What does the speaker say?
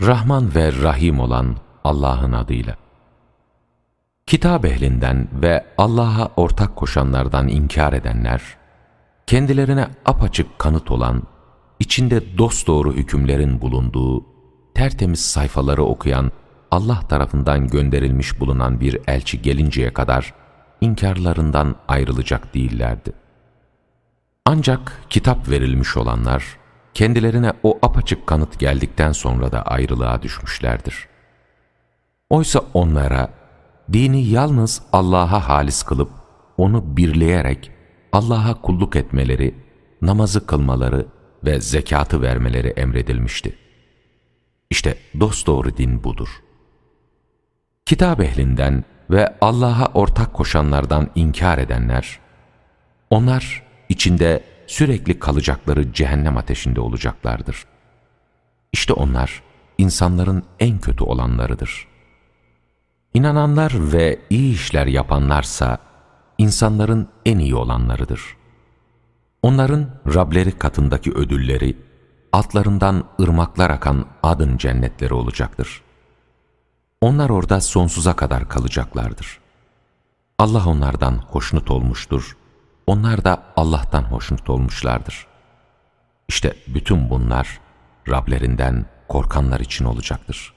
Rahman ve Rahim olan Allah'ın adıyla. Kitap ehlinden ve Allah'a ortak koşanlardan inkar edenler, kendilerine apaçık kanıt olan, içinde dosdoğru hükümlerin bulunduğu, tertemiz sayfaları okuyan, Allah tarafından gönderilmiş bulunan bir elçi gelinceye kadar inkarlarından ayrılacak değillerdi. Ancak kitap verilmiş olanlar, kendilerine o apaçık kanıt geldikten sonra da ayrılığa düşmüşlerdir. Oysa onlara, dini yalnız Allah'a halis kılıp, onu birleyerek Allah'a kulluk etmeleri, namazı kılmaları ve zekatı vermeleri emredilmişti. İşte dosdoğru din budur. Kitap ehlinden ve Allah'a ortak koşanlardan inkar edenler, onlar içinde sürekli kalacakları cehennem ateşinde olacaklardır. İşte onlar insanların en kötü olanlarıdır. İnananlar ve iyi işler yapanlarsa insanların en iyi olanlarıdır. Onların Rableri katındaki ödülleri, altlarından ırmaklar akan adın cennetleri olacaktır. Onlar orada sonsuza kadar kalacaklardır. Allah onlardan hoşnut olmuştur. Onlar da Allah'tan hoşnut olmuşlardır. İşte bütün bunlar Rablerinden korkanlar için olacaktır.